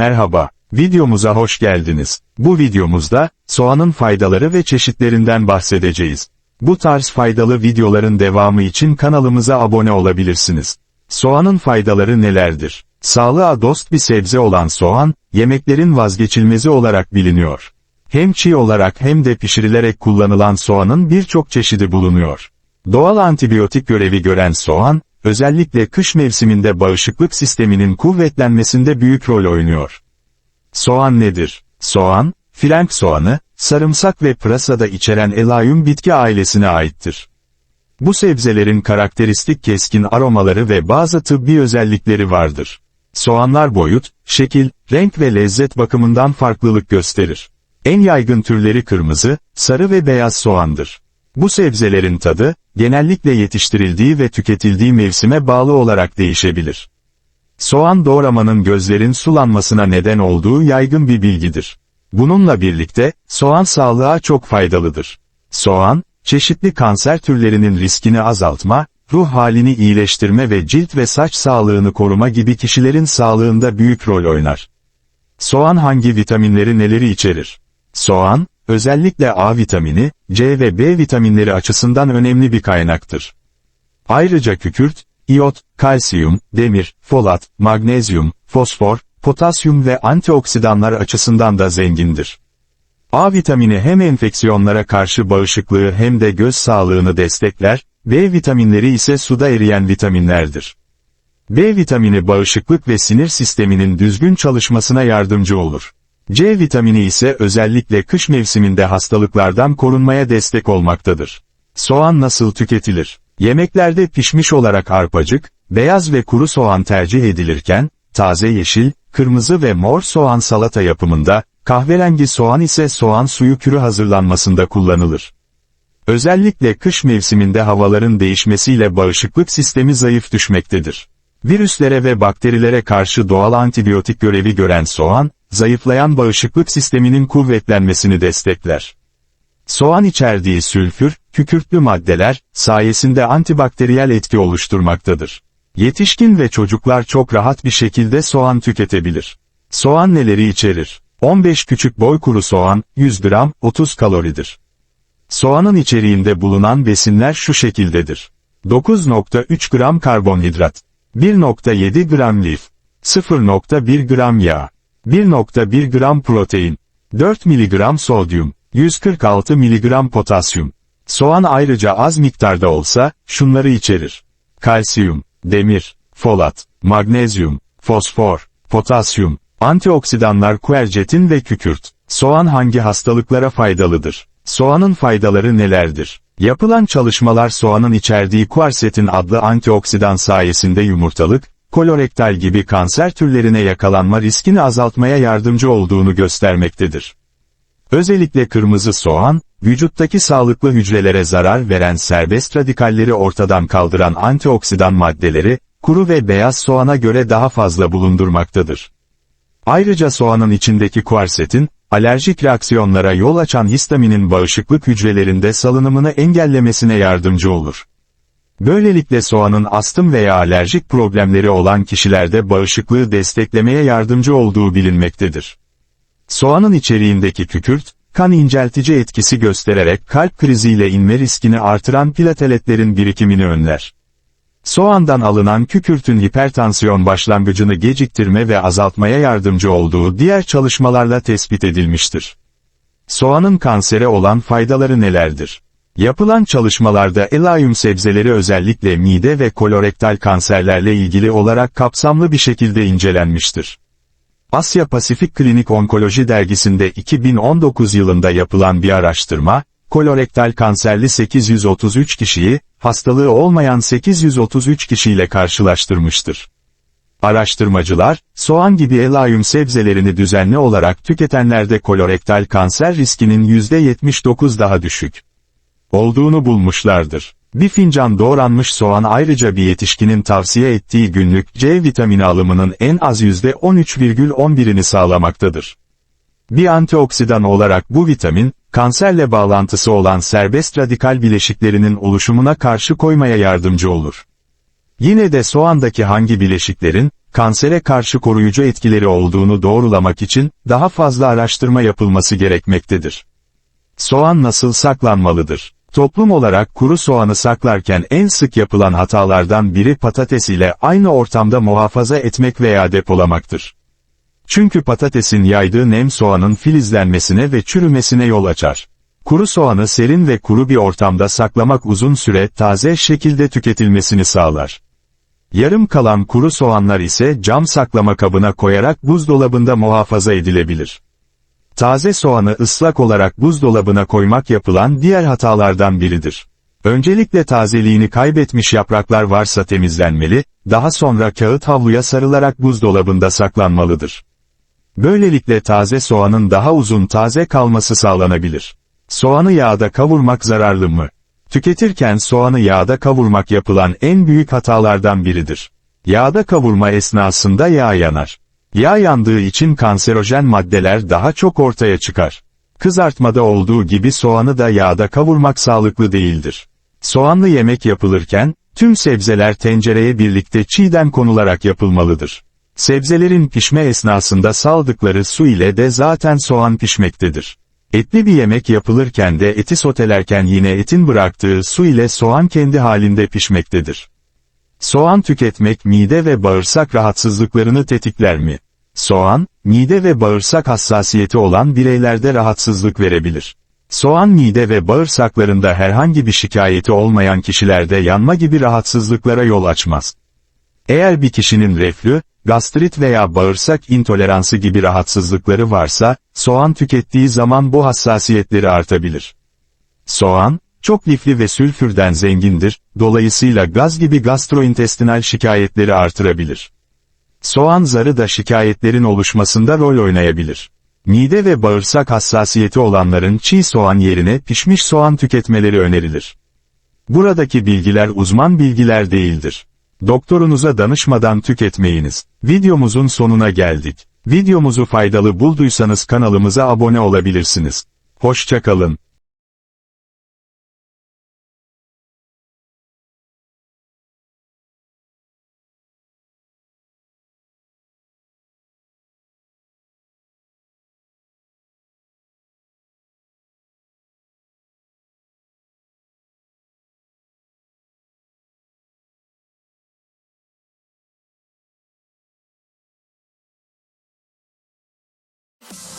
Merhaba, videomuza hoş geldiniz. Bu videomuzda, soğanın faydaları ve çeşitlerinden bahsedeceğiz. Bu tarz faydalı videoların devamı için kanalımıza abone olabilirsiniz. Soğanın faydaları nelerdir? Sağlığa dost bir sebze olan soğan, yemeklerin vazgeçilmezi olarak biliniyor. Hem çiğ olarak hem de pişirilerek kullanılan soğanın birçok çeşidi bulunuyor. Doğal antibiyotik görevi gören soğan, özellikle kış mevsiminde bağışıklık sisteminin kuvvetlenmesinde büyük rol oynuyor. Soğan nedir? Soğan, frenk soğanı, sarımsak ve pırasa da içeren elaeum bitki ailesine aittir. Bu sebzelerin karakteristik keskin aromaları ve bazı tıbbi özellikleri vardır. Soğanlar boyut, şekil, renk ve lezzet bakımından farklılık gösterir. En yaygın türleri kırmızı, sarı ve beyaz soğandır. Bu sebzelerin tadı, genellikle yetiştirildiği ve tüketildiği mevsime bağlı olarak değişebilir. Soğan doğramanın gözlerin sulanmasına neden olduğu yaygın bir bilgidir. Bununla birlikte, soğan sağlığa çok faydalıdır. Soğan, çeşitli kanser türlerinin riskini azaltma, ruh halini iyileştirme ve cilt ve saç sağlığını koruma gibi kişilerin sağlığında büyük rol oynar. Soğan hangi vitaminleri neleri içerir? Soğan, özellikle A vitamini, C ve B vitaminleri açısından önemli bir kaynaktır. Ayrıca kükürt, iyot, kalsiyum, demir, folat, magnezyum, fosfor, potasyum ve antioksidanlar açısından da zengindir. A vitamini hem enfeksiyonlara karşı bağışıklığı hem de göz sağlığını destekler, B vitaminleri ise suda eriyen vitaminlerdir. B vitamini bağışıklık ve sinir sisteminin düzgün çalışmasına yardımcı olur. C vitamini ise özellikle kış mevsiminde hastalıklardan korunmaya destek olmaktadır. Soğan nasıl tüketilir? Yemeklerde pişmiş olarak arpacık, beyaz ve kuru soğan tercih edilirken, taze yeşil, kırmızı ve mor soğan salata yapımında, kahverengi soğan ise soğan suyu kürü hazırlanmasında kullanılır. Özellikle kış mevsiminde havaların değişmesiyle bağışıklık sistemi zayıf düşmektedir. Virüslere ve bakterilere karşı doğal antibiyotik görevi gören soğan, zayıflayan bağışıklık sisteminin kuvvetlenmesini destekler. Soğan içerdiği sülfür, kükürtlü maddeler, sayesinde antibakteriyel etki oluşturmaktadır. Yetişkin ve çocuklar çok rahat bir şekilde soğan tüketebilir. Soğan neleri içerir? 15 küçük boy kuru soğan, 100 gram, 30 kaloridir. Soğanın içeriğinde bulunan besinler şu şekildedir. 9.3 gram karbonhidrat, 1.7 gram lif, 0.1 gram yağ, 1.1 gram protein, 4 mg sodyum, 146 mg potasyum. Soğan ayrıca az miktarda olsa, şunları içerir. Kalsiyum, demir, folat, magnezyum, fosfor, potasyum, antioksidanlar kuercetin ve kükürt. Soğan hangi hastalıklara faydalıdır? Soğanın faydaları nelerdir? Yapılan çalışmalar soğanın içerdiği kuersetin adlı antioksidan sayesinde yumurtalık, kolorektal gibi kanser türlerine yakalanma riskini azaltmaya yardımcı olduğunu göstermektedir. Özellikle kırmızı soğan, vücuttaki sağlıklı hücrelere zarar veren serbest radikalleri ortadan kaldıran antioksidan maddeleri, kuru ve beyaz soğana göre daha fazla bulundurmaktadır. Ayrıca soğanın içindeki kuarsetin, alerjik reaksiyonlara yol açan histaminin bağışıklık hücrelerinde salınımını engellemesine yardımcı olur. Böylelikle soğanın astım veya alerjik problemleri olan kişilerde bağışıklığı desteklemeye yardımcı olduğu bilinmektedir. Soğanın içeriğindeki kükürt, kan inceltici etkisi göstererek kalp kriziyle inme riskini artıran plateletlerin birikimini önler. Soğandan alınan kükürtün hipertansiyon başlangıcını geciktirme ve azaltmaya yardımcı olduğu diğer çalışmalarla tespit edilmiştir. Soğanın kansere olan faydaları nelerdir? Yapılan çalışmalarda elaeum sebzeleri özellikle mide ve kolorektal kanserlerle ilgili olarak kapsamlı bir şekilde incelenmiştir. Asya Pasifik Klinik Onkoloji dergisinde 2019 yılında yapılan bir araştırma, kolorektal kanserli 833 kişiyi, hastalığı olmayan 833 kişiyle karşılaştırmıştır. Araştırmacılar, soğan gibi elaeum sebzelerini düzenli olarak tüketenlerde kolorektal kanser riskinin %79 daha düşük olduğunu bulmuşlardır. Bir fincan doğranmış soğan ayrıca bir yetişkinin tavsiye ettiği günlük C vitamini alımının en az %13,11'ini sağlamaktadır. Bir antioksidan olarak bu vitamin, kanserle bağlantısı olan serbest radikal bileşiklerinin oluşumuna karşı koymaya yardımcı olur. Yine de soğandaki hangi bileşiklerin, kansere karşı koruyucu etkileri olduğunu doğrulamak için, daha fazla araştırma yapılması gerekmektedir. Soğan nasıl saklanmalıdır? Toplum olarak kuru soğanı saklarken en sık yapılan hatalardan biri patates ile aynı ortamda muhafaza etmek veya depolamaktır. Çünkü patatesin yaydığı nem soğanın filizlenmesine ve çürümesine yol açar. Kuru soğanı serin ve kuru bir ortamda saklamak uzun süre taze şekilde tüketilmesini sağlar. Yarım kalan kuru soğanlar ise cam saklama kabına koyarak buzdolabında muhafaza edilebilir. Taze soğanı ıslak olarak buzdolabına koymak yapılan diğer hatalardan biridir. Öncelikle tazeliğini kaybetmiş yapraklar varsa temizlenmeli, daha sonra kağıt havluya sarılarak buzdolabında saklanmalıdır. Böylelikle taze soğanın daha uzun taze kalması sağlanabilir. Soğanı yağda kavurmak zararlı mı? Tüketirken soğanı yağda kavurmak yapılan en büyük hatalardan biridir. Yağda kavurma esnasında yağ yanar. Yağ yandığı için kanserojen maddeler daha çok ortaya çıkar. Kızartmada olduğu gibi soğanı da yağda kavurmak sağlıklı değildir. Soğanlı yemek yapılırken, tüm sebzeler tencereye birlikte çiğden konularak yapılmalıdır. Sebzelerin pişme esnasında saldıkları su ile de zaten soğan pişmektedir. Etli bir yemek yapılırken de eti sotelerken yine etin bıraktığı su ile soğan kendi halinde pişmektedir. Soğan tüketmek mide ve bağırsak rahatsızlıklarını tetikler mi? Soğan, mide ve bağırsak hassasiyeti olan bireylerde rahatsızlık verebilir. Soğan mide ve bağırsaklarında herhangi bir şikayeti olmayan kişilerde yanma gibi rahatsızlıklara yol açmaz. Eğer bir kişinin reflü, gastrit veya bağırsak intoleransı gibi rahatsızlıkları varsa, soğan tükettiği zaman bu hassasiyetleri artabilir. Soğan, çok lifli ve sülfürden zengindir, dolayısıyla gaz gibi gastrointestinal şikayetleri artırabilir. Soğan zarı da şikayetlerin oluşmasında rol oynayabilir. Mide ve bağırsak hassasiyeti olanların çiğ soğan yerine pişmiş soğan tüketmeleri önerilir. Buradaki bilgiler uzman bilgiler değildir. Doktorunuza danışmadan tüketmeyiniz. Videomuzun sonuna geldik. Videomuzu faydalı bulduysanız kanalımıza abone olabilirsiniz. Hoşçakalın. you